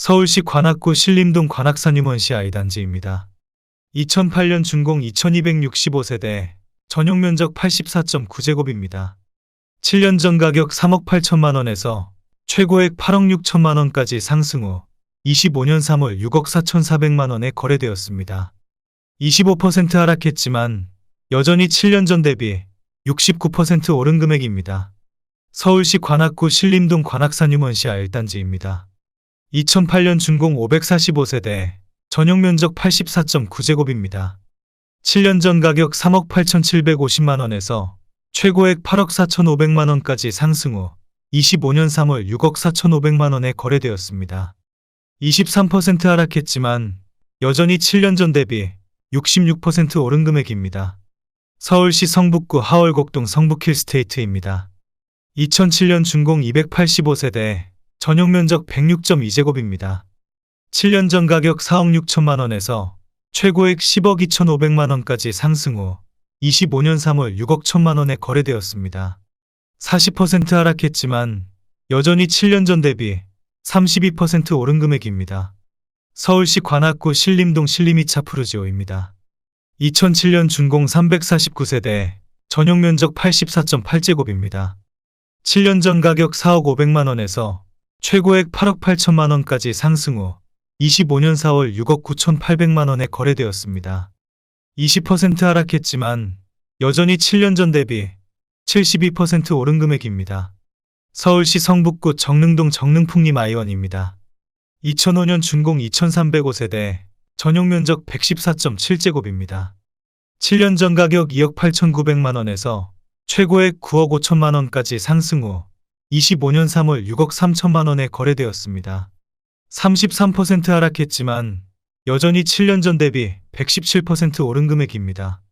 서울시 관악구 신림동 관악산유먼시 아이단지입니다. 2008년 준공 2265세대, 전용 면적 84.9제곱입니다. 7년 전 가격 3억 8천만 원에서 최고액 8억 6천만 원까지 상승 후 25년 3월 6억 4천4백만 원에 거래되었습니다. 25% 하락했지만 여전히 7년 전 대비 69% 오른 금액입니다. 서울시 관악구 신림동 관악산유먼시 알단지입니다. 2008년 준공 545세대, 전용 면적 84.9제곱입니다. 7년 전 가격 3억 8,750만 원에서 최고액 8억 4,500만 원까지 상승 후 25년 3월 6억 4,500만 원에 거래되었습니다. 23% 하락했지만 여전히 7년 전 대비 66% 오른 금액입니다. 서울시 성북구 하월곡동 성북힐스테이트입니다. 2007년 준공 285세대, 전용 면적 106.2제곱입니다. 7년 전 가격 4억 6천만 원에서 최고액 10억 2,500만 원까지 상승 후 25년 3월 6억 1천만 원에 거래되었습니다. 40% 하락했지만 여전히 7년 전 대비 32% 오른 금액입니다. 서울시 관악구 신림동 신림이차 푸르지오입니다. 2007년 준공 349세대, 전용 면적 84.8제곱입니다. 7년 전 가격 4억 500만 원에서 최고액 8억 8천만 원까지 상승 후 25년 4월 6억 9천8백만 원에 거래되었습니다. 20% 하락했지만 여전히 7년 전 대비 72% 오른 금액입니다. 서울시 성북구 정릉동 정릉풍림 아이원입니다. 2005년 준공 2305세대, 전용 면적 114.7제곱입니다. 7년 전 가격 2억 8,900만 원에서 최고액 9억 5천만 원까지 상승 후 25년 3월 6억 3천만 원에 거래되었습니다. 33% 하락했지만 여전히 7년 전 대비 117% 오른 금액입니다.